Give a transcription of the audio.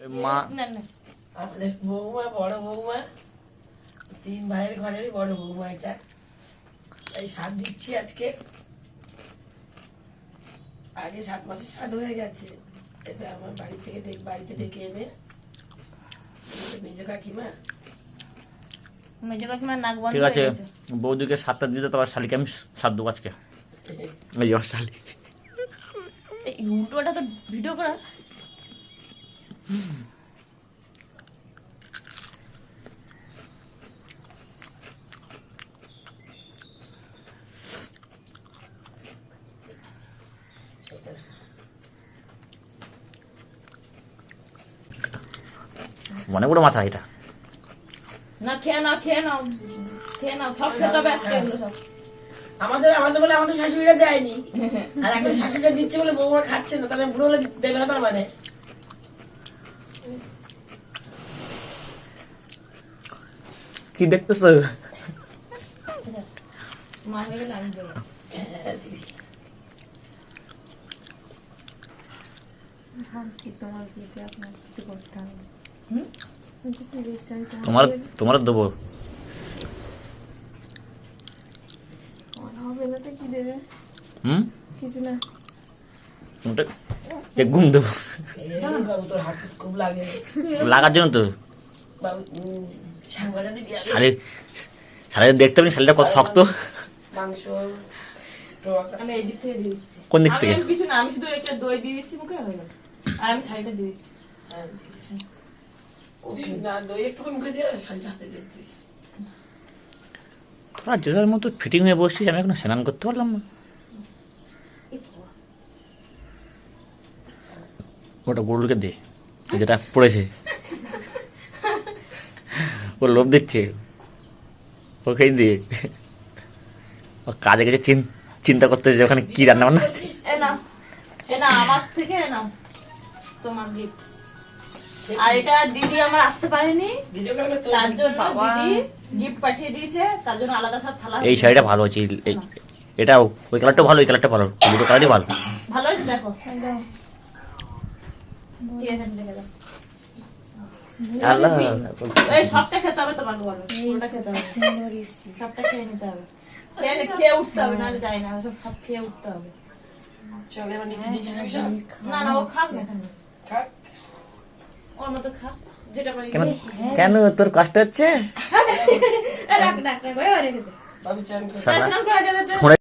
মা না না আমাদের বৌমা বড় বৌমা তিন ভাইয়ের ঘরেরই বড় বৌমা এটা এই সাত দিচ্ছি আজকে আগে সাত মাসের স্বাদ হয়ে গেছে এটা আমার বাড়ি থেকে বাড়িতে ডেকে এনে এটা কাকিমা মেজো কাকিমার নাক বন্ধ ঠিক আছে বৌদিকে সাতটা দিতে তোমার শালিকে আমি সাত দেবো আজকে এই আমার শালি উল্টোটা তো ভিডিও করা মনে করে মাথা এটা। না খেয়ে নাও খেয়ে নাও। খেয়ে নাও সব খেতে হবে আজকে এগুলো সব। আমাদের আমাদের বলে আমাদের শাশুড়িরা দেয়নি। আর এখন শাশুড়িরা দিচ্ছে বলে বৌমা খাচ্ছে না তাহলে বুড়ো হলে দেবে না তার মানে? কি দেখতেছো। তোমার তোমার তোমার দেবো। হবে না তো কি দেবে? হুম? কিছু না। ঘুম দেবো। এই বাবু তোর হাত খুব লাগে লাগার জন্য তো। শালি শালি দেখতে পারি শালিটা কত শক্ত। কোন দিক থেকে? আর কিছু না আমি শুধু একটা দই দিয়ে দিচ্ছি মুখে আর আমি শাড়িটা দিয়ে দিচ্ছি। তুই না দই একটু মুখে দিয়ে সাজা হাতে দিয়ে তুই তোরা যে মতো ফিটিং হয়ে বসছিস আমি এখন স্নান করতে পারলাম না। ওটা গরুকে দে যেটা পড়েছে। ও লোভ দিচ্ছে। ওকেই দিয়ে ও কাজে গেছে চিন- চিন্তা করতেছে ওখানে কি রান্না বান্না আছে। এ না এ না আমার থেকে নাও তোমার গিফট আর এটা দিদি আমার আসতে পারেনি। ভিডিও কল করতে তার জন্য দিদি গিফট পাঠিয়ে দিয়েছে তার জন্য আলাদা সব থালা এই শাড়িটা ভালো আছে এই- এই- এটাও ওই কালারটা ভালো ওই কালারটা ভালো দুটো কালারই ভালো। ভালো দেখো দাও ঠিক আছে, দেখে দাও। আল্লাহ এই সবটা খেতে হবে তোমাকে বলো। খেতে হবে। সবটা খেয়ে নিতে হবে। খেয়ে উঠতে হবে নাহলে যাই না। সব সব খেয়ে উঠতে হবে। চলে এবার নিচে নিচে নেবি না না ও খাক না। খাক। ওর মতো খাক কেন? কেন তোর কষ্ট হচ্ছে? রাখ রাখ রাখ ওই রেখে দে। বাবু চান করে।